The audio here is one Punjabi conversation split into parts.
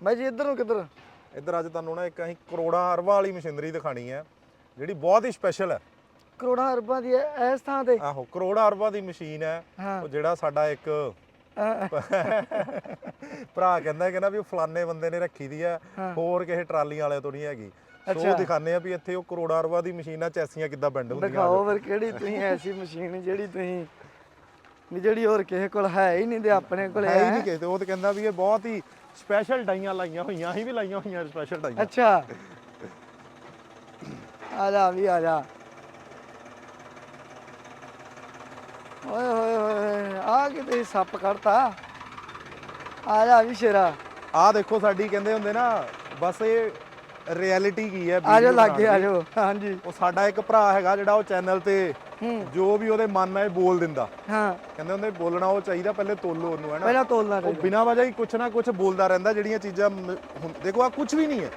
ਬਾਈ ਜੀ ਇੱਧਰ ਨੂੰ ਕਿੱਧਰ? ਇੱਧਰ ਅੱਜ ਤੁਹਾਨੂੰ ਨਾ ਇੱਕ ਅਸੀਂ ਕਰੋੜਾਂ ਅਰਬਾਂ ਵਾਲੀ ਮਸ਼ੀਨਰੀ ਦਿਖਾਣੀ ਹੈ ਜਿਹੜੀ ਬਹੁਤ ਹੀ ਸਪੈਸ਼ਲ ਹੈ। ਕਰੋੜਾਂ ਅਰਬਾਂ ਦੀ ਹੈ ਇਸ ਥਾਂ ਤੇ? ਆਹੋ ਕਰੋੜਾਂ ਅਰਬਾਂ ਦੀ ਮਸ਼ੀਨ ਹੈ ਹਾਂ। ਉਹ ਜਿਹੜਾ ਸਾਡਾ ਇੱਕ ਭਰਾ ਕਹਿੰਦਾ ਕਹਿੰਦਾ ਵੀ ਉਹ ਫਲਾਣੇ ਬੰਦੇ ਨੇ ਰੱਖੀ ਦੀ ਆ ਹੋਰ ਕਿਸੇ ਟਰਾਲੀਆਂ ਵਾਲੇ ਤੋਂ ਨਹੀਂ ਹੈਗੀ। ਸੋ ਦਿਖਾਣੇ ਆ ਵੀ ਇੱਥੇ ਉਹ ਕਰੋੜਾਂ ਅਰਬਾਂ ਦੀ ਮਸ਼ੀਨਾਂ ਚੈਸੀਆਂ ਕਿੱਦਾਂ ਬੈਂਡ ਹੁੰਦੀਆਂ ਦਿਖਾਓ ਫਿਰ ਕਿਹੜੀ ਤੁਸੀਂ ਐਸੀ ਮਸ਼ੀਨ ਜਿਹੜੀ ਤੁਸੀਂ ਵੀ ਜਿਹੜੀ ਹੋਰ ਕਿਸੇ ਕੋਲ ਹੈ ਹੀ ਨਹੀਂ ਤੇ ਆਪਣੇ ਕੋਲ ਹੈ ਹੀ ਨਹੀਂ ਕਿਸੇ ਉਹ ਤਾਂ ਕਹਿੰਦਾ ਵੀ ਇਹ ਬਹੁਤ ਹੀ ਸਪੈਸ਼ਲ ਡਾਈਆਂ ਲਾਈਆਂ ਹੋਈਆਂ ਅਸੀਂ ਵੀ ਲਾਈਆਂ ਹੋਈਆਂ ਸਪੈਸ਼ਲ ਡਾਈਆਂ। ਅੱਛਾ। ਆ ਜਾ ਵੀ ਆ ਜਾ। ਓਏ ਹੋਏ ਹੋਏ ਆ ਕਿਤੇ ਸੱਪ ਕੱਢਤਾ। ਆ ਜਾ ਵੀ ਸ਼ੇਰਾ। ਆਹ ਦੇਖੋ ਸਾਡੀ ਕਹਿੰਦੇ ਹੁੰਦੇ ਨਾ ਬਸ ਇਹ ਰਿਐਲਿਟੀ ਕੀ ਹੈ ਆ ਜਾ video ਲਾਗੇ ਆ ਬਣਾਉਣ ਦੀ। ਹਾਂਜੀ। ਉਹ ਸਾਡਾ ਇੱਕ ਭਰਾ ਹੈਗਾ ਜਿਹੜਾ ਉਹ ਚੈਨਲ ਤੇ ਹੂੰ। ਜੋ ਵੀ ਉਹਦੇ ਮਨ ਨਾਲ ਬੋਲ ਦਿੰਦਾ। ਹਾਂ। ਕਹਿੰਦੇ ਹੁੰਦੇ ਬੋਲਣਾ ਉਹ ਚਾਹੀਦਾ ਪਹਿਲੇ ਤੋਲੋ ਉਹਨੂੰ ਹੈ ਨਾ ਪਹਿਲਾਂ ਤੋਲਣਾ ਉਹ ਚਾਹੀਦਾ ਬਿਨਾਂ ਵਜ੍ਹਾ ਹੀ ਕੁਛ ਨਾ ਕੁਛ ਬੋਲਦਾ ਰਹਿੰਦਾ ਜਿਹੜੀਆਂ ਚੀਜ਼ਾਂ ਮ- ਹੁਣ ਦੇਖੋ ਆ ਕੁਛ ਵੀ ਨਹੀਂ ਹੈ।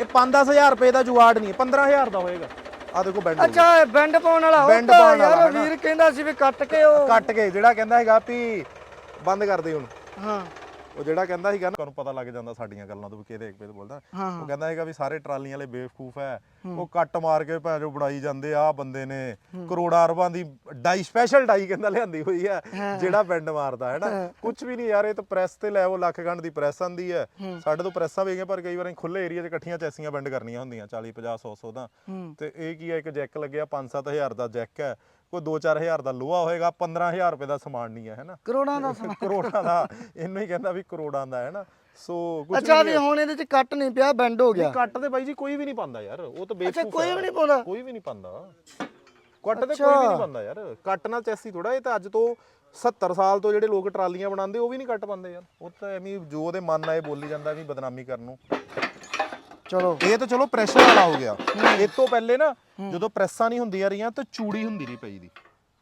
ਇਹ 5-10000 ਰੁਪਏ ਦਾ ਜੁਆੜ ਨਹੀਂ ਹੈ 15000 ਦਾ ਹੋਏਗਾ। ਆ ਦੇਖੋ ਬੈਂਡ ਅੱਛਾ ਇਹ ਬੈਂਡ ਪਾਉਣ ਵਾਲਾ ਉਹ ਬੈਂਡ ਤਾਂ ਪਾਉਣ ਵਾਲਾ ਯਾਰ। ਵੀਰ ਕਹਿੰਦਾ ਸੀ ਵੀ ਕੱਟ ਕੇ ਉਹ ਕੱਟ ਕੇ ਜਿਹੜਾ ਕਹਿੰਦਾ ਹੈਗਾ ਵੀ ਬੰਦ ਕਰ ਦੇ ਹੁਣ। ਹਾਂ। ਉਹ ਜਿਹੜਾ ਕਹਿੰਦਾ ਸੀਗਾ ਨਾ ਤੁਹਾਨੂੰ ਪਤਾ ਲੱਗ ਜਾਂਦਾ ਸਾਡੀਆਂ ਗੱਲਾਂ ਤੋਂ ਵੀ ਕਿਹਦੇ ਇੱਕ ਬੋਲਦਾ। ਉਹ ਕਹਿੰਦਾ ਹੈਗਾ ਵੀ ਸਾਰੇ ਟਰਾਲੀਆਂ ਵਾਲੇ ਬੇਵਕੂਫ ਹੈ। ਉਹ ਕੱਟ ਮਾਰ ਕੇ ਭੈਣ ਜੋ ਬਣਾਈ ਜਾਂਦੇ ਆ ਬੰਦੇ ਨੇ। ਕਰੋੜਾਂ ਅਰਬਾਂ ਦੀ ਡਾਈ ਸਪੈਸ਼ਲ ਡਾਈ ਕਹਿੰਦਾ ਲਿਆਂਦੀ ਹੋਈ ਹੈ ਜਿਹੜਾ ਬੈਂਡ ਮਾਰਦਾ ਹੈ ਨਾ? ਕੁਝ ਵੀ ਨਹੀਂ ਯਾਰ ਇਹ ਤਾਂ ਪ੍ਰੈਸ ਤੇ ਲੈ ਉਹ ਲੱਖ ਗੰਢ ਦੀ ਪ੍ਰੈਸ ਆਂਦੀ ਹੈ। ਸਾਡੇ ਤੋਂ ਪ੍ਰੈਸਾਂ ਵੀ ਹੈਗੀਆਂ ਪਰ ਕਈ ਵਾਰ ਖੁੱਲੇ ਏਰੀਆ 'ਚ ਇਕੱਠੀਆਂ ਚੈਸੀਆਂ ਬੈਂਡ ਕਰਨੀਆਂ ਹੁੰਦੀਆਂ 40 50 100 100 ਦਾ ਤੇ ਇਹ ਕੀ ਹੈ ਇੱਕ ਜੈਕ ਲੱਗਿਆ 5-7000 ਦਾ ਜੈਕ ਹੈ। ਕੋਈ 2-4000 ਦਾ ਲੋਹਾ ਹੋਏਗਾ 15000 ਰੁਪਏ ਦਾ ਸਮਾਨ ਨਹੀਂ ਹੈ ਹੈਨਾ ਕਰੋੜਾਂ ਦਾ ਸਮਾਂ ਕਰੋੜਾਂ ਦਾ ਇਹਨੂੰ ਹੀ ਕਹਿੰਦਾ ਵੀ ਕਰੋੜਾਂ ਦਾ ਹੈ ਨਾ? ਸੋ ਕੁਝ ਅੱਛਾ ਵੀ ਹੁਣ ਇਹਦੇ ਚ ਕੱਟ ਨਹੀਂ ਪਿਆ ਬੈਂਡ ਹੋ ਗਿਆ। ਕੱਟ ਤੇ ਬਾਈ ਜੀ ਕੋਈ ਵੀ ਨਹੀਂ ਪਾਉਂਦਾ ਯਾਰ ਉਹ ਤਾਂ ਅੱਛਾ ਬੇਵਕੂਫ ਕੋਈ ਹੈ। ਵੀ ਨਹੀਂ ਪਾਉਂਦਾ? ਕੋਈ ਵੀ ਨਹੀਂ ਪਾਉਂਦਾ। ਕੱਟ ਤੇ ਕੋਈ ਵੀ ਨਹੀਂ ਪਾਉਂਦਾ ਯਾਰ ਕੱਟ ਨਾਲ ਚੈਸੀ ਥੋੜਾ ਇਹ ਤਾਂ ਅੱਜ ਤੋਂ 70 ਸਾਲ ਤੋਂ ਜਿਹੜੇ ਲੋਕ ਟਰਾਲੀਆਂ ਬਣਾਉਂਦੇ ਉਹ ਵੀ ਨਹੀਂ ਕੱਟ ਪਾਉਂਦੇ ਯਾਰ। ਉਹ ਤਾਂ ਐਵੇਂ ਜੋ ਉਹਦੇ ਮਨ ਆਏ ਬੋਲੀ ਜਾਂਦਾ ਵੀ ਬਦਨਾਮੀ ਕਰਨ ਨੂੰ। ਚਲੋ। ਇਹ ਤਾਂ ਚਲੋ ਪ੍ਰੈਸ਼ਰ ਵਾਲਾ ਹੋ ਗਿਆ। ਇਹ ਤੋਂ ਪਹਿਲੇ ਨਾ ਜਦੋਂ ਪ੍ਰੈਸਾਂ ਨਹੀਂ ਹੁੰਦੀਆਂ ਰਹੀਆਂ ਤਾਂ ਚੂੜੀ ਹੁੰਦੀ ਰਹੀ ਪਈ ਦੀ।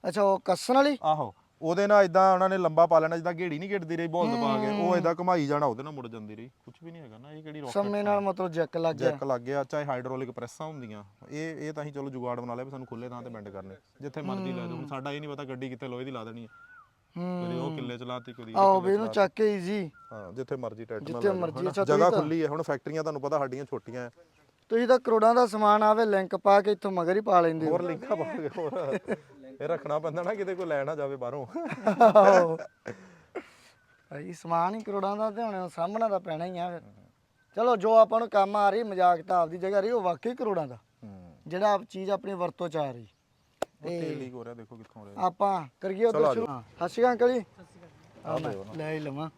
ਅੱਛਾ ਉਹ ਕੱਸਣ ਵਾਲੀ? ਆਹੋ। ਉਹਦੇ ਨਾਲ ਇਦਾਂ ਉਹਨਾਂ ਨੇ ਲੰਬਾ ਪਾ ਲੈਣਾ ਜਿੱਦਾਂ ਘੇੜੀ ਨਹੀਂ ਘਿੜਦੀ ਰਹੀ ਬੋਲਦ ਪਾ ਕੇ ਉਹ ਇਦਾਂ ਘੁਮਾਈ ਜਾਣਾ ਉਹਦੇ ਨਾਲ ਮੁੜ ਜਾਂਦੀ ਰਹੀ। ਕੁਝ ਵੀ ਨਹੀਂ ਹੈਗਾ ਨਾ ਇਹ ਕਿਹੜੀ ਰੋਕਟ ਸਮੇਂ ਨਾਲ ਮਤਲਬ ਜੈਕ ਲੱਗ ਗਿਆ। ਜੈਕ ਲੱਗ ਗਿਆ ਚਾਹੇ ਹਾਈਡ੍ਰੋਲਿਕ ਪ੍ਰੈਸਾਂ ਹੁੰਦੀਆਂ। ਇਹ ਇਹ ਤਾਂ ਅਸੀਂ ਚਲੋ ਜੁਗਾੜ ਬਣਾ ਲਿਆ ਵੀ ਸਾਨੂੰ ਖੁੱਲੇ ਥਾਂ ਤੇ ਬੈਂਡ ਕਰਨੇ। ਜਿੱਥੇ ਮਰਜ਼ੀ ਲੈ ਜਾਓ ਹੁਣ ਸਾਡਾ ਇਹ ਨਹੀਂ ਪਤਾ ਗੱਡੀ ਕਿੱਥੇ ਲੋਹੇ ਦੀ ਲਾ ਦੇਣੀ ਹੈ ਹੂੰ। ਕਦੀ ਉਹ ਕਿੱਲੇ ਚਲਾਤੀ ਕਦੀ ਇਹ ਆਓ ਕਿੱਲੇ ਵੀ ਇਹਨੂੰ ਚੱਕ ਕੇ ਈਜ਼ੀ ਹਾਂ ਜਿੱਥੇ ਮਰਜ਼ੀ ਟਰੈਕਟਰ ਨਾਲ ਜਿੱਥੇ ਲੈ ਜਾਓ, ਮਰਜ਼ੀ, ਹਨਾ। ਅੱਛਾ, ਤੁਸੀਂ ਜਗ੍ਹਾ ਤਾਂ- ਖੁੱਲੀ ਹੈ ਹੁਣ ਫੈਕਟਰੀਆਂ ਤੁਹਾਨੂੰ ਪਤਾ ਸਾਡੀਆਂ ਛੋਟੀਆਂ ਹੈ। ਤੁਸੀਂ ਤਾਂ ਕਰੋੜਾਂ ਦਾ ਸਮਾਨ ਆਵੇ ਲਿੰਕ ਪਾ ਕੇ ਇੱਥੋਂ ਮਗਰ ਹੀ ਪਾ ਲੈਂਦੇ ਹੋ। ਹੋਰ ਲਿੰਕਾਂ ਪਾ ਕੇ ਹੋਰ। ਇਹ ਰੱਖਣਾ ਪੈਂਦਾ ਨਾ ਕਿਤੇ ਕੋਈ ਲੈ ਨਾ ਜਾਵੇ ਬਾਹਰੋਂ। ਆਹੋ। ਭਾਈ ਸਮਾਨ ਹੀ ਕਰੋੜਾਂ ਦਾ ਤੇ ਹੁਣ ਸਾਹਮਣਾ ਤਾਂ ਪੈਣਾ ਹੀ ਆ ਫਿਰ। ਚਲੋ ਜੋ ਆਪਾਂ ਨੂੰ ਕੰਮ ਆ ਰਹੀ ਮਜ਼ਾਕ ਤਾਂ ਆਪਦੀ ਜਗ੍ਹਾ ਰਹੀ ਉਹ ਵਾਕਈ ਕਰੋੜਾਂ ਦਾ। ਜਿਹੜਾ ਆਪ ਚੀਜ਼ ਆਪਣੀ ਵਰਤੋਂ ਚ ਆ ਰਹੀ। ਤੇਲ ਲੀਕ ਹੋ ਰਿਹਾ ਦੇਖੋ ਕਿੱਥੋਂ ਹੋ ਰਿਹਾ ਆਪਾਂ ਕਰੀਏ ਉਧਰ ਸ਼ੁਰੂ। ਹਾਂ ਸਤਿ ਸ਼੍ਰੀ ਅਕਾਲ ਅੰਕਲ ਜੀ। ਆਹ ਦਿਓ ਨਾ। ਲੈ ਹੀ ਲਵਾਂ।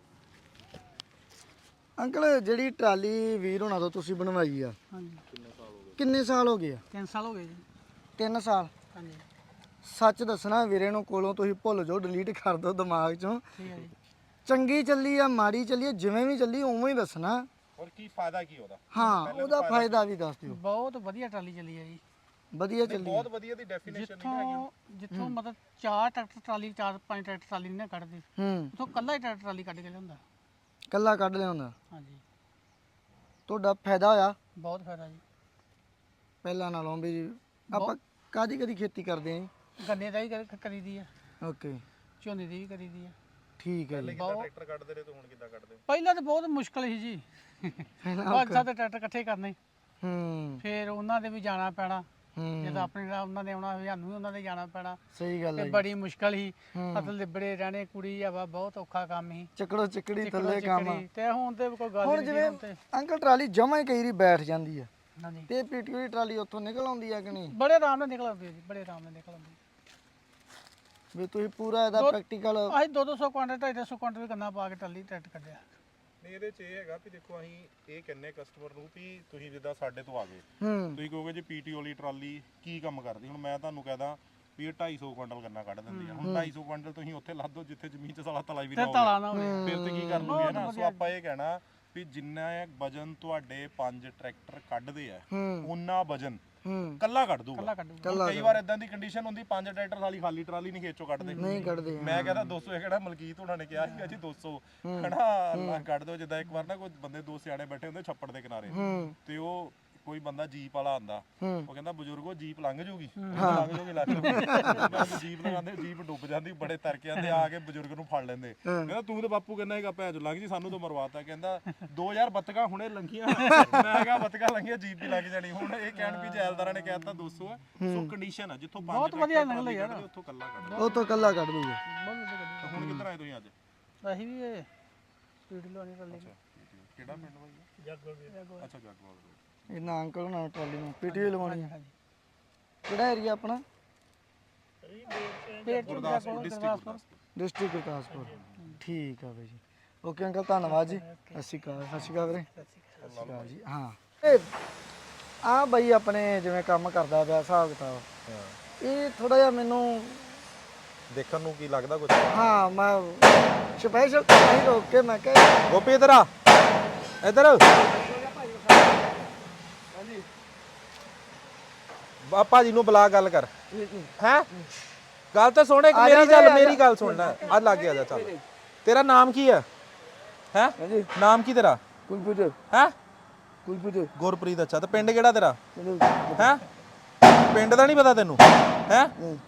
ਅੰਕਲ ਜਿਹੜੀ ਟਰਾਲੀ ਵੀਰ ਹੋਣਾ ਤੋਂ ਤੁਸੀਂ ਬਣਵਾਈ ਆ ਹਾਂਜੀ। ਕਿੰਨੇ ਸਾਲ ਹੋ ਗਏ? ਆ? 3 ਸਾਲ ਹੋ ਗਏ ਜੀ। 3 ਸਾਲ। ਹਾਂਜੀ। ਸੱਚ ਦੱਸਣਾ ਵੀਰੇ ਨੂੰ ਕੋਲੋਂ ਤੁਸੀਂ ਭੁੱਲ ਜਾਓ ਡਿਲੀਟ ਕਰ ਦਿਓ ਦਿਮਾਗ ਚੋਂ। ਠੀਕ ਹੈ ਜੀ। ਚੰਗੀ ਚੱਲੀ ਆ ਮਾੜੀ ਚੱਲੀ ਆ ਜਿਵੇਂ ਵੀ ਚੱਲੀ ਉਵੇਂ ਹੀ ਦੱਸਣਾ। ਹੋਰ ਕੀ ਫਾਇਦਾ ਕੀ ਉਹਦਾ? ਹਾਂ ਉਹਦਾ ਫਾਇਦਾ ਵੀ ਦੱਸ ਦਿਓ। ਬਹੁਤ ਵਧੀਆ ਟਰਾਲੀ ਚੱਲੀ ਹੈ ਜੀ। ਵਧੀਆ ਚੱਲੀ ਬਹੁਤ ਵਧੀਆ ਦੀ ਡੈਫੀਨੇਸ਼ਨ ਜਿੱਥੋਂ ਜਿੱਥੋਂ ਮਤਲਬ ਚਾਰ ਟਰੈਕਟਰ ਟਰਾਲੀ ਚਾਰ ਪੰਜ ਟਰੈਕਟਰ ਟਰਾਲੀ ਨਹੀਂ ਨਾ ਕੱਢਦੇ। ਹੂੰ। ਉਥੋਂ ਕੱਲਾ ਹੀ ਟਰੈਕਟਰ ਟਰਾਲੀ ਕੱਢ ਕੇ ਲਿਆਉਂਦਾ। ਕੱਲਾ ਕੱਢ ਲਿਆਉਂਦਾ। ਹਾਂਜੀ। ਤੁਹਾਡਾ ਫਾਇਦਾ ਹੋਇਆ? ਬਹੁਤ ਫਾਇਦਾ ਜੀ। ਪਹਿਲਾਂ ਨਾਲੋਂ ਵੀ ਆਪਾਂ ਕਾਦੀ ਕਦੀ ਖੇਤੀ ਕਰਦੇ ਆਂ ਗੰਨੇ ਦਾ ਵੀ ਕਰ- ਕਰੀਦੀ ਆ। ਓਕੇ। ਝੋਨੇ ਦੀ ਵੀ ਕਰੀਦੀ ਆ। ਠੀਕ ਹੈ ਜੀ। ਟਰੈਕਟਰ ਕੱਢਦੇ ਰਹੇ ਤਾਂ ਹੁਣ ਕਿੱਦਾਂ ਕੱਢਦੇ ਹੋ? ਪਹਿਲਾਂ ਤਾਂ ਬਹੁਤ ਮੁਸ਼ਕਲ ਸੀ ਜੀ। ਪੰਜ ਸੱਤ ਟਰੈਕਟਰ ਇਕੱਠੇ ਕਰਨੇ। ਹੂੰ। ਫਿਰ ਉਹਨਾਂ ਦੇ ਵੀ ਜਾਣਾ ਪੈਣਾ। ਹੂੰ। ਜਦੋਂ ਆਪਣੇ ਨਾਲ ਉਹਨਾਂ ਦੇ ਆਉਣਾ ਸਾਨੂੰ ਵੀ ਉਹਨਾਂ ਦੇ ਜਾਣਾ ਪੈਣਾ। ਸਹੀ ਗੱਲ ਤੇ ਹੈ ਬੜੀ ਮੁਸ਼ਕਲ ਸੀ। ਹੂੰ। ਮਤਲਬ ਲਿਬੜੇ ਰਹਿਣੇ ਕੁੜੀ ਆਵਾ ਬਹੁਤ ਔਖਾ ਕੰਮ ਸੀ। ਚੱਕੜੋ ਚੱਕੜੀ ਥੱਲੇ ਕੰਮ ਤੇ ਹੁਣ ਤੇ ਕੋਈ ਗੱਲ ਹੁਣ ਨਹੀਂ ਜਿਵੇਂ ਤੇ ਅੰਕਲ ਟਰਾਲੀ ਜਮਾ ਹੀ ਕਈ ਵਾਰੀ ਬੈਠ ਜਾਂਦੀ ਆ। ਹਾਂਜੀ। ਤੇ ਪੀਟੀਓ ਦੀ ਟਰਾਲੀ ਉੱਥੋਂ ਨਿਕਲ ਆਉਂਦੀ ਆ ਕਿ ਨਹੀਂ? ਬੜੇ ਆਰਾਮ ਨਾਲ ਨਿਕਲ ਆਉਂਦੀ ਹੈ ਜੀ ਬੜੇ ਆਰਾਮ ਨਾਲ ਨਿਕਲ ਆਉਂਦੀ ਹੈ। ਵੀ ਤੁਸੀਂ ਪੂਰਾ ਇਹਦਾ ਦੋ- ਪ੍ਰੈਕਟੀਕਲ ਅਸੀਂ 200 ਕੁਆਂਟਲ 250 ਕੁਆਂਟਲ ਵੀ ਗੰਨਾ ਪਾ ਕੇ ਟੱਲੀ ਟਰੈਕਟ ਕੱਢਿਆ। ਨਹੀਂ ਇਹਦੇ ਚ ਇਹ ਹੈਗਾ ਵੀ ਦੇਖੋ ਅਸੀਂ ਇਹ ਕਹਿੰਨੇ ਕਸਟਮਰ ਨੂੰ ਵੀ ਤੁਸੀਂ ਜਿੱਦਾਂ ਸਾਡੇ ਤੋਂ ਆ ਗਏ ਹੂੰ। ਤੁਸੀਂ ਕਹੋਗੇ ਜੀ ਪੀਟੀ ਵਾਲੀ ਟਰਾਲੀ ਕੀ ਕੰਮ ਕਰਦੀ? ਹੁਣ ਮੈਂ ਤੁਹਾਨੂੰ ਕਹਦਾ ਵੀ ਇਹ 250 ਕੁਇੰਟਲ ਗੰਨਾ ਕੱਢ ਦਿੰਦੀ ਆ। ਹੁਣ 250 ਕੁਇੰਟਲ ਤੁਸੀਂ ਉੱਥੇ ਲਾ ਦਿਓ ਜਿੱਥੇ ਜ਼ਮੀਨ 'ਚ ਸਾਲਾ ਤਲਾ ਵੀ ਨਾ ਤੇ ਹੋਵੇ। ਤਲਾ ਨਾ ਹੋਵੇ। ਫਿਰ ਤੇ ਕੀ ਕਰ ਲੂਗੇ ਨਾ? ਸੋ ਆਪਾਂ ਇਹ ਕਹਿਣਾ ਵੀ ਜਿੰਨਾ ਵਜਨ ਤੁਹਾਡੇ ਪੰਜ ਟਰੈਕਟਰ ਕੱਢਦੇ ਆ ਹੂੰ। ਉਨਾ ਵਜਨ ਹੂੰ। ਕੱਲਾ ਕੱਢ ਦੂਗਾ। ਕੱਲਾ ਕੱਢੂ ਕਈ ਵਾਰ ਇਦਾਂ ਦੀ ਕੰਡੀਸ਼ਨ ਹੁੰਦੀ ਪੰਜ ਟਰੈਕਟਰ ਵਾਲੀ ਖਾਲੀ ਟਰਾਲੀ ਨਹੀਂ ਖੇਚੋ ਕੱਢਦੇ। ਨਹੀਂ ਕੱਢਦੇ ਮੈਂ ਕਹਿੰਦਾ 200 ਇਹ ਕਿਹੜਾ ਮਲਕੀਤ ਉਹਨਾਂ ਨੇ ਕਿਹਾ ਸੀ ਜੀ 200 ਹਨਾ ਕੱਢ ਦਿਓ ਜਿੱਦਾਂ ਇੱਕ ਵਾਰ ਨਾ ਕੋਈ ਬੰਦੇ ਦੋ ਸਿਆਣੇ ਬੈਠੇ ਹੁੰਦੇ ਛੱਪੜ ਦੇ ਕਿਨਾਰੇ। ਹੂੰ। ਤੇ ਉਹ ਕੋਈ ਬੰਦਾ ਜੀਪ ਵਾਲਾ ਆਂਦਾ। ਉਹ ਕਹਿੰਦਾ ਬਜ਼ੁਰਗੋ ਜੀਪ ਲੰਘ ਜੂਗੀ। ਲੰਘ ਜੂਗੀ ਲੱਗ ਜੂਗੀ। ਜੀਪ ਲਗਾਉਂਦੇ ਜੀਪ ਡੁੱਬ ਜਾਂਦੀ ਬੜੇ ਤਰਕੇ ਆਂਦੇ ਆ ਕੇ ਬਜ਼ੁਰਗ ਨੂੰ ਫੜ ਲੈਂਦੇ। ਕਹਿੰਦਾ ਤੂੰ ਤੇ ਬਾਪੂ ਕਹਿੰਦਾ ਹੈਗਾ ਭੈਣ ਚੋ ਲੰਘ ਜੀ ਸਾਨੂੰ ਤਾਂ ਮਰਵਾਤਾ। ਕਹਿੰਦਾ 2000 ਬੱਤਕਾਂ ਹੁਣੇ ਲੰਘੀਆਂ। ਮੈਂ ਕਿਹਾ ਬੱਤਕਾਂ ਲੰਘੀਆਂ ਜੀਪ ਵੀ ਲੱਗ ਜਾਣੀ। ਹੁਣ ਇਹ ਕਹਿਣ ਵੀ ਜੈਲਦਾਰਾਂ ਨੇ ਕਹਿਤਾ 200 ਹੈ। ਸੋ ਕੰਡੀਸ਼ਨ ਹੈ ਜਿੱਥੋਂ ਪੰਜ ਬਹੁਤ ਵਧੀਆ ਨਿਕਲੇ ਯਾਰ। ਉੱਥੋਂ ਕੱਲਾ ਕੱਢ ਉਹ ਤੋਂ ਕੱਲਾ ਕੱਢ ਤਾਂ ਹੁਣ ਕਿੱਧਰ ਆਏ ਤੁਸੀਂ ਅੱਜ? ਅਸੀਂ ਵੀ ਇਹ ਸਪੀਡ ਲਾਉਣੀ ਟਰਾਲੀ ਨੂੰ ਕਿਹੜਾ ਪਿੰਡ ਬਾਈ ਜੱਗਵਾਲ ਅੱਛਾ ਜੱਗਵਾਲ ਇਹ ਨਾ ਅੰਕਲ ਨਾਲ ਟਰਾਲੀ ਨੂੰ ਪੀਟੀਓ ਲਵਾਉਣੀ ਹੈ ਕਿਹੜਾ ਏਰੀਆ ਆਪਣਾ? ਪੇਟ ਚ ਗੁਰਦਾਸਪੁਰ ਡਿਸਟ੍ਰਿਕਟ ਡਿਸਟ੍ਰਿਕਟ ਗੁਰਦਾਸਪੁਰ। ਠੀਕ ਆ ਬਾਈ ਜੀ। ਓਕੇ ਅੰਕਲ ਧੰਨਵਾਦ ਜੀ। ਸਤਿ ਸ਼੍ਰੀ ਅਕਾਲ ਸਤਿ ਸ਼੍ਰੀ ਅਕਾਲ ਵੀਰੇ। ਸਤਿ ਸ਼੍ਰੀ ਅਕਾਲ। ਜੀ। ਹਾਂ। ਆ ਬਾਈ ਆਪਣੇ ਜਿਵੇਂ ਕੰਮ ਕਰਦਾ ਪਿਆ ਹਿਸਾਬ ਕਿਤਾਬ। ਇਹ ਥੋੜਾ ਜਿਹਾ ਮੈਨੂੰ ਦੇਖਣ ਨੂੰ ਕੀ ਲੱਗਦਾ ਕੁਝ ਹਾਂ ਮੈਂ ਸਪੈਸ਼ਲ ਨਹੀਂ ਰੋਕ ਕੇ ਮੈਂ ਕਿਹਾ ਗੋਪੀ ਇਧਰ ਆ। ਇਧਰ। ਬਾਪਾ ਜੀ ਨੂੰ ਬੁਲਾ ਗੱਲ ਕਰ। ਹੈ ਗੱਲ ਤਾਂ ਸੁਣ ਇੱਕ ਆ ਜਾ ਮੇਰੀ ਗੱਲ ਆ ਮੇਰੀ। ਗੱਲ ਸੁਣਨਾ ਆ ਲੱਗ ਗਿਆ ਜਾ ਚੱਲ। ਤੇਰਾ ਨਾਮ ਕੀ ਹੈ ਹੈ? ਹਾਂਜੀ। ਨਾਮ ਕੀ ਤੇਰਾ? ਕੁਲਪੀਟ ਹੈ? ਕੁਲਪੀਟ ਗੁਰਪ੍ਰੀਤ ਅੱਛਾ। ਤੇ ਪਿੰਡ ਕਿਹੜਾ ਤੇਰਾ? ਹੈ? ਪਿੰਡ ਦਾ ਨਹੀਂ ਪਤਾ ਤੈਨੂੰ? ਹੈ?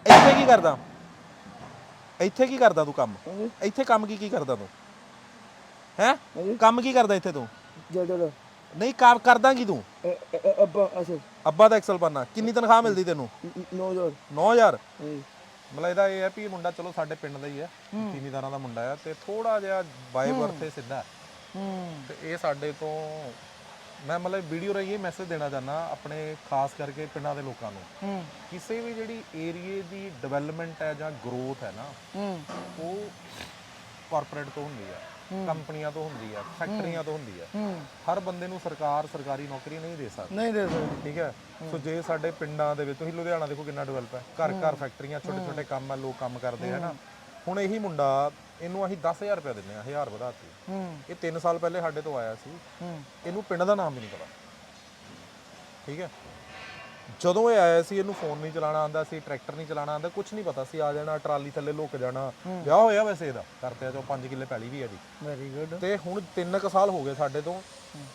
ਇੱਥੇ ਕੀ ਕਰਦਾ? ਇੱਥੇ ਕੀ ਕਰਦਾ ਤੂੰ ਕੰਮ? ਇੱਥੇ ਕੰਮ ਕੀ ਕੀ ਕਰਦਾ ਤੂੰ? ਹੈ? ਕੰਮ ਕੀ ਕਰਦਾ ਇੱਥੇ ਤੂੰ? ਜੜਾ ਨਹੀਂ ਕੰਮ ਕਰਦਾ ਕੀ ਤੂੰ? ਅੱਬਾ ਅਸਲ ਅੱਬਾ ਦਾ ਐਕਸਲ ਬਣਨਾ। ਕਿੰਨੀ ਤਨਖਾਹ ਮਿਲਦੀ ਤੈਨੂੰ? ਨੋ ਜੋਰ 9000 ਮਤਲਬ ਇਹਦਾ ਇਹ ਹੈ ਵੀ ਮੁੰਡਾ ਚਲੋ ਸਾਡੇ ਪਿੰਡ ਦਾ ਹੀ ਹੈ। ਜ਼ਿਮੀਦਾਰਾਂ ਦਾ ਮੁੰਡਾ ਹੈ ਤੇ ਥੋੜਾ ਜਿਹਾ ਬਾਈ ਬਰਥ ਸਿੱਧਾ ਤੇ ਇਹ ਸਾਡੇ ਤੋਂ ਮੈਂ ਮਤਲਬ ਵੀਡੀਓ ਰਾਹੀਂ ਇਹ ਮੈਸੇਜ ਦੇਣਾ ਚਾਹੁੰਦਾ ਆਪਣੇ ਖਾਸ ਕਰਕੇ ਪਿੰਡਾਂ ਦੇ ਲੋਕਾਂ ਨੂੰ। ਹੂੰ। ਕਿਸੇ ਵੀ ਜਿਹੜੀ ਏਰੀਏ ਦੀ ਡਿਵੈਲਪਮੈਂਟ ਹੈ ਜਾਂ ਗਰੋਥ ਹੈ ਨਾ ਹੂੰ। ਉਹ ਕਾਰਪੋਰੇਟ ਤੋਂ ਹੁੰਦੀ ਹੈ। ਕੰਪਨੀਆਂ ਤੋਂ ਹੁੰਦੀ ਹੈ। ਫੈਕਟਰੀਆਂ ਤੋਂ ਹੁੰਦੀ ਹੂੰ। ਹਰ ਬੰਦੇ ਨੂੰ ਸਰਕਾਰ ਸਰਕਾਰੀ ਨੌਕਰੀ ਨਹੀਂ ਦੇ ਸਕਦੀ। ਨਹੀਂ ਦੇ ਸਕਦੇ। ਠੀਕ ਹੈ। ਸੋ ਜੇ ਸਾਡੇ ਪਿੰਡਾਂ ਦੇ ਵਿੱਚ ਤੁਸੀਂ ਲੁਧਿਆਣਾ ਦੇਖੋ ਕਿੰਨਾ ਡਿਵੈਲਪ ਹੈ ਘਰ ਘਰ ਫੈਕਟਰੀਆਂ ਛੋਟੇ ਛੋਟੇ ਕੰਮ ਆ ਲੋਕ ਕੰਮ ਕਰਦੇ ਹੈ ਨਾ? ਹੁਣ ਇਹੀ ਮੁੰਡਾ ਇਹਨੂੰ ਅਸੀਂ 10000 ਰੁਪਏ ਦਿੰਦੇ ਆ 1000 ਵਧਾਤੀ ਇਹ 3 ਸਾਲ ਪਹਿਲੇ ਸਾਡੇ ਤੋਂ ਆਇਆ ਸੀ। ਇਹਨੂੰ ਪਿੰਡ ਦਾ ਨਾਮ ਵੀ ਨਹੀਂ ਪਤਾ। ਠੀਕ ਹੈ ਜਦੋਂ ਇਹ ਆਇਆ ਸੀ ਇਹਨੂੰ ਫੋਨ ਨਹੀਂ ਚਲਾਉਣਾ ਆਂਦਾ ਸੀ ਟਰੈਕਟਰ ਨਹੀਂ ਚਲਾਉਣਾ ਆਂਦਾ ਕੁਝ ਨਹੀਂ ਪਤਾ ਸੀ ਆ ਜਾਣਾ ਟਰਾਲੀ ਥੱਲੇ ਲੁੱਕ ਜਾਣਾ। ਵਿਆਹ ਹੋਇਆ ਵੈਸੇ ਇਹਦਾ ਕਰਤੇ ਚੋਂ 5 ਕਿੱਲੇ ਪੈਲੀ ਵੀ ਹੈ ਜੀ। ਵੈਰੀ ਗੁੱਡ ਤੇ ਹੁਣ 3 ਕੁ ਸਾਲ ਹੋ ਗਏ ਸਾਡੇ ਤੋਂ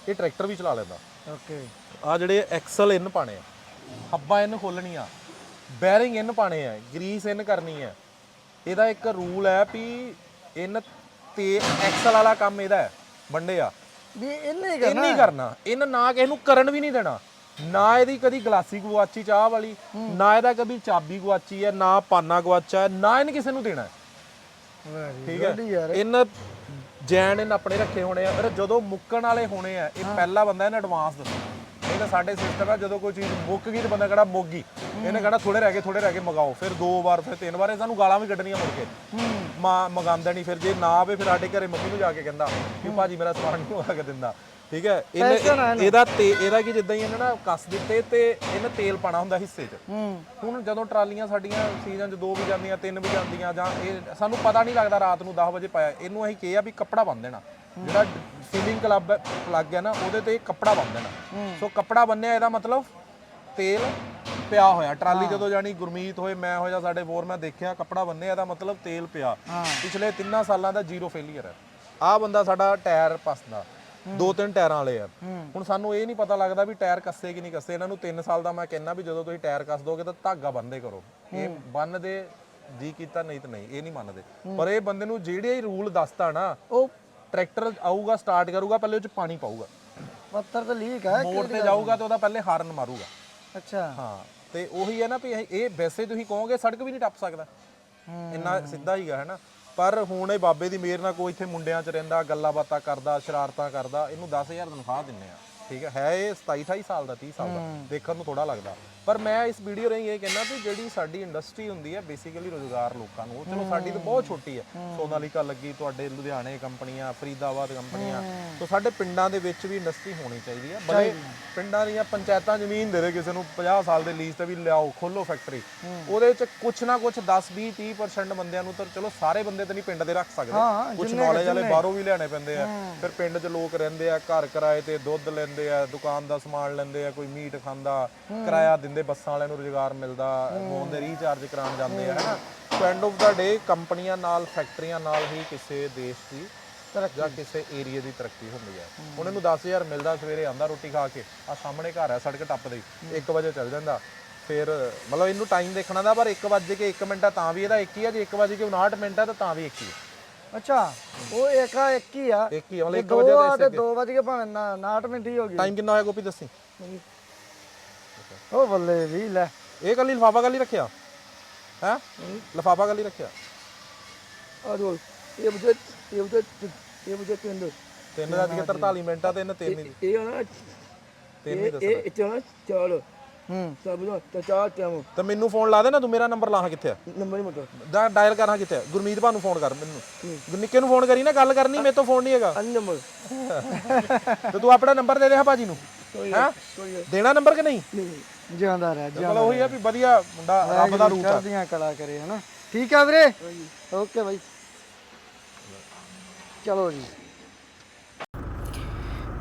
ਇਹ ਟਰੈਕਟਰ ਵੀ ਚਲਾ ਲੈਂਦਾ। ਓਕੇ ਆ ਜਿਹੜੇ ਐਕਸਲ ਇਨ ਪਾਣੇ ਆ ਹੱਬਾਂ ਇਨ ਖੋਲਣੀਆਂ ਬੈਰਿੰਗ ਇਨ ਪਾਣੇ ਆ ਗਰੀਸ ਇਨ ਕਰਨੀ ਹੈ ਇਹਦਾ ਇੱਕ ਰੂਲ ਹੈ ਵੀ ਇਨ ਤੇ ਐਕਸਲ ਵਾਲਾ ਕੰਮ ਇਹਦਾ ਹੈ ਵੰਡੇ ਆ ਵੀ ਇਹਨੇ ਕਰਨਾ ਨਹੀਂ ਕਰਨਾ ਇਹਨਾਂ ਨਾ ਕਿਸੇ ਨੂੰ ਕਰਨ ਵੀ ਨਹੀਂ ਦੇਣਾ। ਨਾ ਇਹਦੀ ਕਦੀ ਗਲਾਸੀ ਗਵਾਚੀ ਚਾਹ ਵਾਲੀ ਨਾ ਇਹਦਾ ਕਦੀ ਚਾਬੀ ਗਵਾਚੀ ਹੈ ਨਾ ਪਾਨਾ ਗਵਾਚਾ ਹੈ ਨਾ ਇਹਨੇ ਕਿਸੇ ਨੂੰ ਦੇਣਾ ਹੈ। ਠੀਕ ਹੈ? ਇਨ ਜੈਨ ਇਨ ਆਪਣੇ ਰੱਖੇ ਹੋਣੇ ਆ। ਪਰ ਜਦੋਂ ਮੁੱਕਣ ਵਾਲੇ ਹੋਣੇ ਆ ਇਹ ਪਹਿਲਾ ਬੰਦਾ ਇਹਨੇ ਐਡਵਾਂਸ ਦੱਸਣਾ। ਇਹ ਤਾਂ ਸਾਡੇ ਸਿਸਟਮ ਹੈ ਜਦੋਂ ਕੋਈ ਚੀਜ਼ ਮੁੱਕ ਗਈ ਤੇ ਬੰਦਾ ਕਿਹੜਾ ਮੁੱਕ ਗਈ। ਇਹਨੇ ਕਿਹੜਾ ਥੋੜੇ ਰਹਿ ਗਏ ਥੋੜੇ ਰਹਿ ਗਏ ਮਗਾਓ। ਫਿਰ ਦੋ ਵਾਰ ਫਿਰ ਤਿੰਨ ਵਾਰ ਇਹ ਸਾਨੂੰ ਗਾਲਾਂ ਵੀ ਕੱਢਣੀਆਂ ਮੁੜ ਕੇ। ਮਾਂ ਮਗਾਉਂਦਾ ਨਹੀਂ ਫਿਰ ਜੇ ਨਾ ਆਵੇ ਫਿਰ ਸਾਡੇ ਘਰੇ ਮੰਮੀ ਨੂੰ ਜਾ ਕੇ ਕਹਿੰਦਾ ਕਿ ਭਾਜੀ ਮੇਰਾ ਸਮਾਨ ਨਹੀਂ ਆ ਕੇ ਦਿੰਦਾ। ਠੀਕ ਹੈ? ਆ ਇਹਨੇ। ਇਹਦਾ ਤੇ ਇਹਦਾ ਕੀ ਜਿੱਦਾਂ ਹੀ ਇਹਨੇ ਨਾ ਕੱਸ ਦਿੱਤੇ ਤੇ ਇਹਨੇ ਤੇਲ ਪਾਣਾ ਹੁੰਦਾ ਹਿੱਸੇ 'ਚ। ਹੂੰ। ਹੁਣ ਜਦੋਂ ਟਰਾਲੀਆਂ ਸਾਡੀਆਂ ਸੀਜ਼ਨ 'ਚ ਦੋ ਵੀ ਜਾਂਦੀਆਂ ਤਿੰਨ ਵੀ ਜਾਂਦੀਆਂ ਜਾਂ ਇਹ ਸਾਨੂੰ ਪਤਾ ਨਹੀਂ ਲੱਗਦਾ ਰਾਤ ਨੂੰ 10 ਵਜੇ ਪਾਇਆ। ਇਹਨੂੰ ਅਸੀਂ ਕਿਹਾ ਵੀ ਕੱਪੜਾ ਬੰਨ ਦੇਣਾ। ਜਿਹੜਾ ਫੀਲਿੰਗ ਕਲੱਬ ਪਲੱਗ ਹੈ ਨਾ ਉਹਦੇ ਤੇ ਕੱਪੜਾ ਬੰਨ ਦੇਣਾ। ਸੋ ਕੱਪੜਾ ਬੰਨਿਆ ਇਹਦਾ ਮਤਲਬ ਤੇਲ ਪਿਆ ਹੋਇਆ। ਟਰਾਲੀ ਜਦੋਂ ਜਾਣੀ ਗੁਰਮੀਤ ਹੋਏ ਮੈਂ ਹੋ ਜਾਂ ਸਾਡੇ ਹੋਰ ਮੈਂ ਦੇਖਿਆ ਕੱਪੜਾ ਬੰਨਿਆ ਇਹਦਾ ਮਤਲਬ ਤੇਲ ਪਿਆ। ਪਿਛਲੇ ਤਿੰਨਾਂ ਸਾਲਾਂ ਦਾ ਜ਼ੀਰੋ ਫੇਲਿਅਰ ਹੈ। ਆਹ ਬੰਦਾ ਸਾਡਾ ਟਾਇਰ ਪਸਦਾ। ਦੋ ਤਿੰਨ ਟਾਇਰਾਂ ਵਾਲੇ ਆ। ਹੁਣ ਸਾਨੂੰ ਇਹ ਨਹੀਂ ਪਤਾ ਲੱਗਦਾ ਵੀ ਟਾਇਰ ਕੱਸੇ ਕਿ ਨਹੀਂ ਕੱਸੇ। ਇਹਨਾਂ ਨੂੰ 3 ਸਾਲ ਦਾ ਮੈਂ ਕਹਿੰਦਾ ਵੀ ਜਦੋਂ ਤੁਸੀਂ ਟਾਇਰ ਕੱਸ ਦੋਗੇ ਤਾਂ ਧਾਗਾ ਬੰਨਦੇ ਕਰੋ। ਇਹ ਬੰਨਦੇ ਜੀ ਕੀਤਾ ਨਹੀਂ ਤਾਂ ਨਹੀਂ ਇਹ ਨਹੀਂ ਮੰਨਦੇ। ਪਰ ਇਹ ਬੰਦੇ ਨੂੰ ਜਿਹੜੇ ਹੀ ਰੂਲ ਦੱਸਤਾ ਨਾ ਉਹ ਟਰੈਕਟਰ ਆਊਗਾ ਸਟਾਰਟ ਕਰੂਗਾ ਪਹਿਲੇ ਉਹ ਚ ਪਾਣੀ ਪਾਊਗਾ। ਪੱਤਰ ਤਾਂ ਲੀਕ ਹੈ ਮੋੜ ਤੇ ਜਾਊਗਾ ਤੇ ਉਹਦਾ ਪਹਿਲੇ ਹਾਰਨ ਮਾਰੂਗਾ। ਅੱਛਾ। ਹਾਂ ਤੇ ਉਹੀ ਹੈ ਨਾ ਵੀ ਇਹ- ਇਹ ਵੈਸੇ ਤੁਸੀਂ ਕਹੋਗੇ ਸੜਕ ਵੀ ਨਹੀਂ ਟੱਪ ਸਕਦਾ। ਇੰਨਾ ਸਿੱਧਾ ਹੀਗਾ ਹੈ ਨਾ? ਪਰ ਹੁਣ ਇਹ ਬਾਬੇ ਦੀ ਮਿਹਰ ਨਾਲ ਕੋਈ ਇੱਥੇ ਮੁੰਡਿਆਂ 'ਚ ਰਹਿੰਦਾ, ਗੱਲਾਂ ਬਾਤਾਂ ਕਰਦਾ, ਸ਼ਰਾਰਤਾਂ ਕਰਦਾ, ਇਹਨੂੰ 10000 ਤਨਖਾਹ ਦਿੰਨੇ ਆ। ਠੀਕ ਹੈ ਹੈ ਇਹ 27 28 ਸਾਲ ਦਾ 30 ਸਾਲ ਦਾ ਦੇਖਣ ਨੂੰ ਥੋੜਾ ਲੱਗਦਾ। ਪਰ ਮੈਂ ਇਸ ਵੀਡੀਓ ਰਾਹੀਂ ਇਹ ਕਹਿਣਾ ਵੀ ਜਿਹੜੀ ਸਾਡੀ ਇੰਡਸਟਰੀ ਹੁੰਦੀ ਹੈ ਬੇਸਿਕਲੀ ਰੋਜ਼ਗਾਰ ਲੋਕਾਂ ਨੂੰ ਉਹ ਚਲੋ ਸਾਡੀ ਤਾਂ ਬਹੁਤ ਛੋਟੀ ਹੈ। ਸੋਨਾਲੀਕਾ ਲੱਗੀ ਤੁਹਾਡੇ ਲੁਧਿਆਣੇ ਕੰਪਨੀਆਂ ਫਰੀਦਾਬਾਦ ਕੰਪਨੀਆਂ ਤੋਂ ਸਾਡੇ ਪਿੰਡਾਂ ਦੇ ਵਿੱਚ ਵੀ ਇੰਡਸਟਰੀ ਹੋਣੀ ਚਾਹੀਦੀ ਹੈ। ਬੜੇ ਪਿੰਡਾਂ ਦੀਆਂ ਪੰਚਾਇਤਾਂ ਜ਼ਮੀਨ ਦੇ ਦੇ ਕਿਸੇ ਨੂੰ 50 ਸਾਲ ਦੇ ਲੀਜ਼ ਤੇ ਵੀ ਲਿਆਓ ਖੋਲੋ ਫੈਕਟਰੀ ਉਹਦੇ ਵਿੱਚ ਕੁਛ ਨਾ ਕੁਛ 10 20 30% ਬੰਦਿਆਂ ਨੂੰ ਤਾਂ ਚਲੋ ਸਾਰੇ ਬੰਦੇ ਤਾਂ ਨਹੀਂ ਪਿੰਡ ਦੇ ਰੱਖ ਸਕਦੇ। ਕੁਝ ਨੌਲੇਜ ਵਾਲੇ। ਬਾਹਰੋਂ ਵੀ ਲਿਆਣੇ ਪੈਂਦੇ ਆ। ਫਿਰ ਪਿੰਡ 'ਚ ਲੋਕ ਰਹਿੰਦੇ ਆ ਘਰ ਕਿਰਾਏ ਤੇ ਦੁੱਧ ਲੈਂਦੇ ਆ, ਦੁਕਾਨ ਦਾ ਸਮਾਨ ਲੈਂਦੇ ਆ, ਕੋਈ ਮੀਟ ਖਾਂਦਾ, ਕਿਰਾਇਆ ਦਿੰਦੇ, ਬੱਸਾਂ ਵਾਲਿਆਂ ਨੂੰ ਰੁਜ਼ਗਾਰ ਮਿਲਦਾ ਫੋਨ ਦੇ ਰੀਚਾਰਜ ਕਰਾਉਣ ਜਾਂਦੇ ਆ, ਹੈਨਾ? ਐਂਡ ਆਫ ਦਾ ਡੇ ਕੰਪਨੀਆਂ ਨਾਲ ਫੈਕਟਰੀਆਂ ਨਾਲ ਹੀ ਕਿਸੇ ਦੇਸ਼ ਦੀ ਜਾਂ ਕਿਸੇ ਏਰੀਆ ਦੀ ਤਰੱਕੀ ਹੁੰਦੀ ਹੈ ਹੁਣ ਇਹਨੂੰ 10000 ਮਿਲਦਾ, ਸਵੇਰੇ ਆਂਦਾ ਰੋਟੀ ਖਾ ਕੇ ਆ ਸਾਹਮਣੇ ਘਰ ਹੈ ਸੜਕ ਟੱਪਦੇ 1 ਵਜੇ ਚੱਲ ਜਾਂਦਾ। ਫਿਰ, ਮਤਲਬ ਇਹਨੂੰ ਟਾਈਮ ਦੇਖਣਾ ਦਾ, ਪਰ 1 ਵਜੇ ਕੇ 1 ਮਿੰਟ ਆ, ਤਾਂ ਵੀ ਇਹਦਾ 1 ਹੀ ਆ, ਜੇ 1 ਵਜੇ ਕੇ 59 ਮਿੰਟ ਆ, ਤਾਂ ਤਾਂ ਵੀ 1 ਹੀ ਹੈ ਅੱਛਾ ਉਹ ਇੱਕ ਆ ਇੱਕ ਹੀ ਆ। 1 ਹੀ ਆ ਮਤਲਬ 1 ਦੋ ਵਜੇ ਦੇ ਤੇ 2 ਵਜੇ ਭਾਵੇਂ ਨਾ 9 ਮਿੰਟ ਹੀ ਹੋ ਗਈ। ਟਾਈਮ ਕਿੰਨਾ ਹੋਇਆ ਗੋਪੀ ਦੱਸੀ? ਉਹ ਬੱਲੇ ਵੀ ਲੈ। ਇਹ ਕੱਲੀ ਲਿਫਾਫਾ ਕੱਲੀ ਰੱਖਿਆ? ਹੈ? ਲਿਫਾਫਾ ਕੱਲੀ ਰੱਖਿਆ? ਆ ਜੋ ਇਹ ਮੁਝੇ ਇਹ ਮੁਝੇ ਇਹ ਮੁਝੇ ਕਿੰਦ ਤਿੰਨ ਦਾ ਅੱਜ 43 ਮਿੰਟ ਆ ਤਿੰਨ ਤਿੰਨ ਹੀ ਇਹ ਨਾ ਤਿੰਨ ਹੀ ਦੱਸਣਾ ਇਹ ਚਾਹ ਚਾਲ ਹੂੰ ਸਭ ਦਾ ਤਾਂ ਚਾਹ ਚਾਹ ਤੇ ਮੈਨੂੰ ਫੋਨ ਲਾ ਦੇ ਨਾ ਤੂੰ ਮੇਰਾ ਨੰਬਰ ਲਾਹਾਂ ਕਿੱਥੇ ਆ? ਨੰਬਰ ਨਹੀਂ ਮਤਲਬ। ਜਾਂ ਡਾਇਲ ਕਰਾਂ ਕਿੱਥੇ ਆ? ਗੁਰਮੀਤ ਭਾ ਨੂੰ ਫੋਨ ਕਰ ਮੈਨੂੰ। ਨਿੱਕੇ ਨੂੰ ਫੋਨ ਕਰੀ ਨਾ ਗੱਲ ਕਰਨੀ ਮੇਰੇ ਤੋਂ ਫੋਨ ਨਹੀਂ ਹੈਗਾ। ਅਨ ਨੰਬਰ ਤੇ ਤੂੰ ਆਪਣਾ ਨੰਬਰ ਦੇ ਦੇ ਹਾਂ ਭਾਜੀ ਨੂੰ। ਹੈ? ਦੇਣਾ ਨੰਬਰ ਕਿ ਨਹੀਂ? ਜਿਉਂਦਾ ਰਹਿ ਜਾ ਮਤਲਬ ਉਹੀ ਆ ਵੀ ਵਧੀਆ ਮੁੰਡਾ ਰੱਬ ਦਾ ਰੂਪ ਆ। ਕਰਦੀਆਂ ਕਲਾ ਕਰੇ ਹਨਾ? ਠੀਕ ਆ ਵੀਰੇ? ਓਕੇ ਬਾਈ। ਚਲੋ ਜੀ।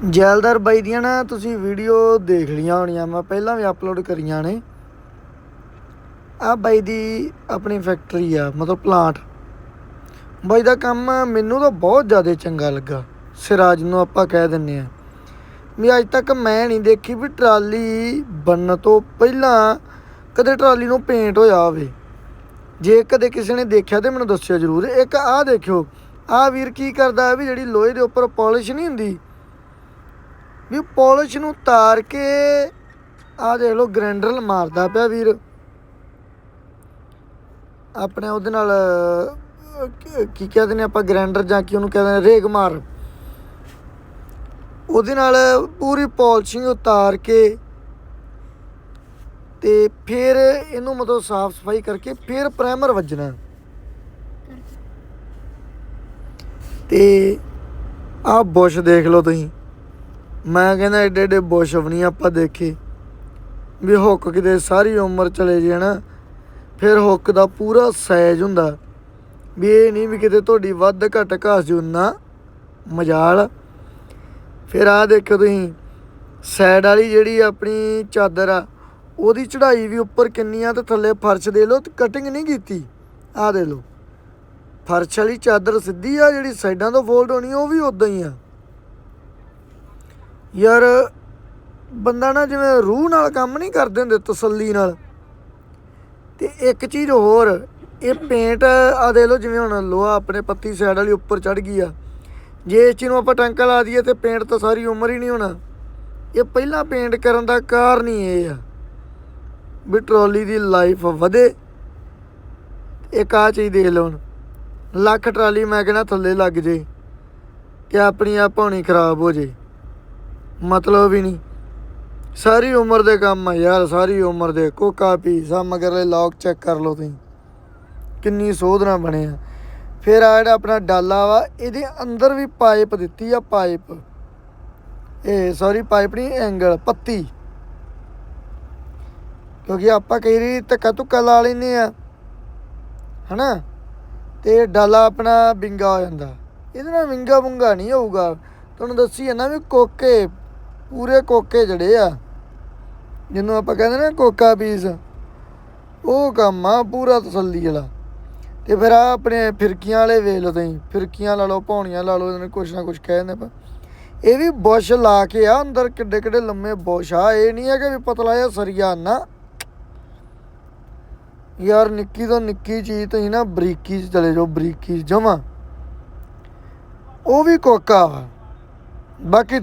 ਜੈਲਦਾਰ ਬਾਈ ਦੀਆਂ ਨਾ ਤੁਸੀਂ ਵੀਡੀਓ ਦੇਖ ਲੀਆਂ ਹੋਣੀਆਂ, ਮੈਂ ਪਹਿਲਾਂ ਵੀ ਅਪਲੋਡ ਕਰੀਆਂ ਨੇ। ਆ ਬਾਈ ਦੀ ਆਪਣੀ ਫੈਕਟਰੀ ਆ, ਮਤਲਬ ਪਲਾਂਟ ਬਾਈ ਦਾ ਕੰਮ ਮੈਨੂੰ ਤਾਂ ਬਹੁਤ ਜ਼ਿਆਦਾ ਚੰਗਾ ਲੱਗਾ, ਸਿਰਾਜ ਨੂੰ ਆਪਾਂ ਕਹਿ ਦਿੰਨੇ ਆ ਵੀ ਅੱਜ ਤੱਕ ਮੈਂ ਨਹੀਂ ਦੇਖੀ ਵੀ ਟਰਾਲੀ ਬਣਨ ਤੋਂ ਪਹਿਲਾਂ ਕਦੇ ਟਰਾਲੀ ਨੂੰ ਪੇਂਟ ਹੋਇਆ ਹੋਵੇ। ਜੇ ਕਦੇ ਕਿਸੇ ਨੇ ਦੇਖਿਆ ਤੇ ਮੈਨੂੰ ਦੱਸਿਓ ਜਰੂਰ। ਇੱਕ ਆਹ ਦੇਖਿਓ, ਆਹ ਵੀਰ ਕੀ ਕਰਦਾ ਵੀ ਜਿਹੜੀ ਲੋਹੇ ਦੇ ਉੱਪਰ ਪਾਲਿਸ਼ ਨਹੀਂ ਹੁੰਦੀ ਵੀ ਪਾਲਿਸ਼ ਨੂੰ ਤਾਰ ਕੇ ਆਹ ਦੇਖ ਲਓ ਗ੍ਰਾਈਂਡਰ ਮਾਰਦਾ ਪਿਆ ਵੀਰ। ਆਪਣੇ ਉਹਦੇ ਨਾਲ ਕੀ- ਕੀ ਕਹਿੰਦੇ ਨੇ ਆਪਾਂ ਗ੍ਰਾਈਂਡਰ ਜਾਂ ਕਿ ਉਹਨੂੰ ਕਹਿੰਦੇ ਨੇ ਰੇਗ ਮਾਰ। ਉਹਦੇ ਨਾਲ ਪੂਰੀ ਪਾਲਿਸ਼ਿੰਗ ਉਤਾਰ ਕੇ ਤੇ ਫਿਰ ਇਹਨੂੰ ਮਤਲਬ ਸਾਫ਼ ਸਫ਼ਾਈ ਕਰਕੇ ਫਿਰ ਪ੍ਰਾਈਮਰ ਵੱਜਣਾ। ਤੇ ਆਹ ਬੁਸ਼ ਦੇਖ ਲਓ ਤੁਸੀਂ। ਮੈਂ ਕਹਿੰਦਾ ਏਡੇ ਏਡੇ ਬੁਸ਼ ਵੀ ਨਹੀਂ ਆਪਾਂ ਦੇਖੇ। ਵੀ ਹੁੱਕ ਕਿਤੇ ਸਾਰੀ ਉਮਰ ਚਲੇ ਜੇ ਨਾ ਫਿਰ ਹੁੱਕ ਦਾ ਪੂਰਾ ਸਾਈਜ਼ ਹੁੰਦਾ। ਵੀ ਇਹ ਨਹੀਂ ਵੀ ਕਿਤੇ ਤੁਹਾਡੀ ਵੱਧ ਘਟ ਘਾਸ ਜੂ ਨਾ ਮਜਾਲ। ਫਿਰ ਆਹ ਦੇਖੋ ਤੁਸੀਂ ਸਾਈਡ ਵਾਲੀ ਜਿਹੜੀ ਆਪਣੀ ਚਾਦਰ ਆ, ਉਹਦੀ ਚੜ੍ਹਾਈ ਵੀ ਉੱਪਰ ਕਿੰਨੀ ਆ ਤੇ ਥੱਲੇ ਫਰਸ਼ ਦੇ ਲਓ ਤੇ ਕਟਿੰਗ ਨਹੀਂ ਕੀਤੀ। ਆਹ ਦੇ ਲਓ। ਫਰਸ਼ ਵਾਲੀ ਚਾਦਰ ਸਿੱਧੀ ਆ, ਜਿਹੜੀ ਸਾਈਡਾਂ ਤੋਂ ਫੋਲਡ ਹੋਣੀ, ਉਹ ਵੀ ਉਦਾਂ ਹੀ ਆ। ਯਾਰ, ਬੰਦਾ ਨਾ ਜਿਵੇਂ ਰੂਹ ਨਾਲ ਕੰਮ ਨਹੀਂ ਕਰਦੇ ਹੁੰਦੇ, ਤਸੱਲੀ ਨਾਲ। ਤੇ ਇੱਕ ਚੀਜ਼ ਹੋਰ, ਇਹ ਪੇਂਟ ਆ ਦੇ ਲਓ, ਜਿਵੇਂ ਹੁਣ ਲੋਹਾ ਆਪਣੇ ਪੱਤੀ ਸਾਈਡ ਵਾਲੀ ਉੱਪਰ ਚੜ ਗਈ ਆ। ਜੇ ਇਸ ਚੀਜ਼ ਨੂੰ ਆਪਾਂ ਟੰਕਾ ਲਾ ਦਈਏ ਤੇ ਪੇਂਟ ਤਾਂ ਸਾਰੀ ਉਮਰ ਹੀ ਨਹੀਂ ਹੋਣਾ। ਇਹ ਪਹਿਲਾਂ ਪੇਂਟ ਕਰਨ ਦਾ ਕਾਰਨ ਹੀ ਇਹ ਆ ਵੀ ਟਰਾਲੀ ਦੀ ਲਾਈਫ ਵਧੇ। ਇੱਕ ਆ ਚੀਜ਼ ਦੇਖ ਲਓ ਹੁਣ, ਲੱਖ ਟਰਾਲੀ ਮੈਂ ਕਹਿੰਦਾ ਥੱਲੇ ਲੱਗ ਜੇ ਕਿ ਆਪਣੀ ਆ ਪੌਣੀ ਖਰਾਬ ਹੋ ਜੇ। ਮਤਲਬ ਹੀ ਨਹੀਂ। ਸਾਰੀ ਉਮਰ ਦੇ ਕੰਮ ਆ ਯਾਰ, ਸਾਰੀ ਉਮਰ ਦੇ ਕੋਕਾ ਪੀ ਆ ਮਗਰਲੇ ਲੌਕ ਚੈੱਕ ਕਰ ਲਓ ਤੁਸੀਂ। ਕਿੰਨੀ ਸੋਧਣਾ ਬਣੇ ਆ। ਫਿਰ ਆ ਜਿਹੜਾ ਆਪਣਾ ਡਾਲਾ ਵਾ, ਇਹਦੇ ਅੰਦਰ ਵੀ ਪਾਈਪ ਦਿੱਤੀ ਆ, ਪਾਈਪ। ਇਹ ਸੌਰੀ ਪਾਈਪ ਨਹੀਂ ਐਂਗਲ ਪੱਤੀ। ਕਿਉਂਕਿ ਆਪਾਂ ਕਈ ਵਾਰੀ ਧੱਕਾ ਧੁੱਕਾ ਲਾ ਲੈਨੇ ਆ। ਹਨਾ? ਤੇ ਡਾਲਾ ਆਪਣਾ ਵਿੰਗਾ ਹੋ ਜਾਂਦਾ। ਇਹਦੇ ਨਾਲ ਵਿੰਗਾ ਵੁੰਗਾ ਨਹੀਂ ਹੋਊਗਾ। ਤੁਹਾਨੂੰ ਦੱਸੀ ਨਾ ਵੀ ਕੋਕੇ ਪੂਰੇ ਕੋਕੇ ਜੜੇ ਆ। ਜਿਹਨੂੰ ਆਪਾਂ ਕਹਿੰਦੇ ਨਾ ਕੋਕਾ ਪੀਸ। ਉਹ ਕੰਮ ਆ ਪੂਰਾ ਤਸੱਲੀ ਵਾਲਾ। ਤੇ ਫਿਰ ਆ ਆਪਣੇ ਫਿਰਕੀਆਂ ਵਾਲੇ ਵੇਖ ਲਓ ਤੁਸੀਂ। ਫਿਰਕੀਆਂ ਲਾ ਲਓ ਪੌਣੀਆਂ ਲਾ ਲਓ, ਇਹਨਾਂ ਕੁਛ ਨਾ ਕੁਛ ਕਹਿ ਦਿੰਦੇ ਇਹ ਵੀ ਬੁਸ਼ ਲਾ ਕੇ ਆ, ਅੰਦਰ ਕਿੱਡੇ ਕਿੱਡੇ ਲੰਮੇ ਬੁਸ਼ ਆ। ਇਹ ਨਹੀਂ ਹੈ ਕਿ ਵੀ ਪਤਲਾ ਜਿਹਾ ਸਰੀਆ ਨਾ। ਯਾਰ ਨਿੱਕੀ ਤੋਂ ਨਿੱਕੀ ਚੀਜ਼ ਤੁਸੀਂ ਨਾ ਬਰੀਕੀ 'ਚ ਚਲੇ ਜਾਓ, ਬਰੀਕੀ ਜਮਾ। ਉਹ ਵੀ ਕੋਕਾ ਵਾ। ਬਾਕੀ